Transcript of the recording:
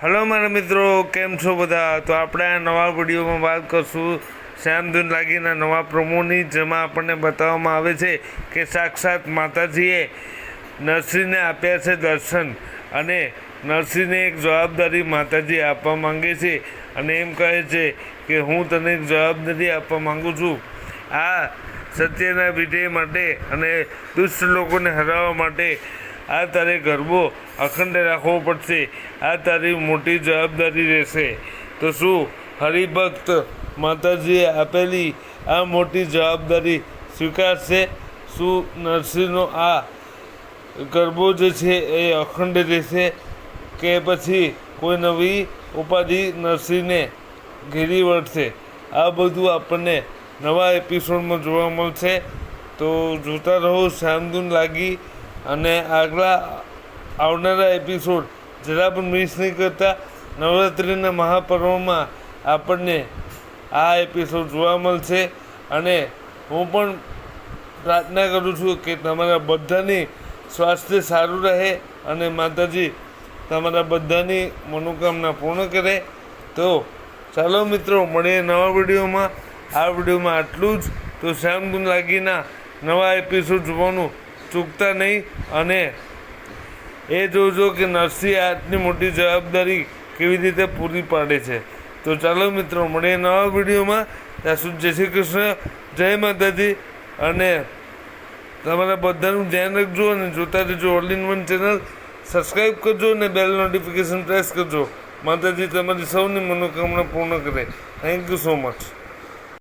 Hello મારા મિત્રો. કેમ છો બધા? તો આપણે આ નવા વિડીયોમાં વાત કરશું શ્યામધૂન લાગીના નવા પ્રમોની જેમાં આપણને બતાવવામાં આવે છે કે સાક્ષાત માતાજીએ નરસિંહને આપ્યા છે દર્શન અને નરસિંહને એક જવાબદારી માતાજી આપવા માંગે છે અને એમ કહે છે કે હું તને એક જવાબદારી આપવા માગું છું. આ સત્યના વિજય માટે અને દુષ્ટ લોકોને હરાવવા માટે આ તારે ગરબો અખંડ રાખવો પડશે. આ તારી મોટી જવાબદારી રહેશે. તો શું હરિભક્ત માતાજીએ આપેલી આ મોટી જવાબદારી સ્વીકારશે? શું નરસિંહનો આ ગરબો જે છે એ અખંડ રહેશે કે પછી કોઈ નવી ઉપાધિ નરસિંહને ઘેરી વળશે? આ બધું આપણને નવા એપિસોડમાં જોવા મળશે. તો જોતા રહો શામધૂન લાગી અને આગલા આવનારા એપિસોડ જરા પણ મિસ નહીં કરતા નવરાત્રિના મહાપર્વમાં આપણને આ એપિસોડ જોવા મળશે. અને હું પણ પ્રાર્થના કરું છું કે તમારા બધાની સ્વાસ્થ્ય સારું રહે અને માતાજી તમારા બધાની મનોકામના પૂર્ણ કરે. તો ચાલો મિત્રો, મળીએ નવા વિડીયોમાં. આ વિડીયોમાં આટલું જ. તો શ્યામધૂન લાગીના નવા એપિસોડ જોવાનું ચૂકતા નહીં અને એ જોજો કે નરસિંહ આટલી મોટી જવાબદારી કેવી રીતે પૂરી પાડે છે. તો ચાલો મિત્રો, મળીએ નવા વિડીયોમાં. ત્યાં સુધી જય શ્રી કૃષ્ણ, જય માતાજી અને તમારા બધાનું ધ્યાન રાખજો અને જોતા રહેજો all in one channel subscribe કરજો અને બેલ નોટિફિકેશન પ્રેસ કરજો. માતાજી તમારી સૌની મનોકામના પૂર્ણ કરે. Thank you so much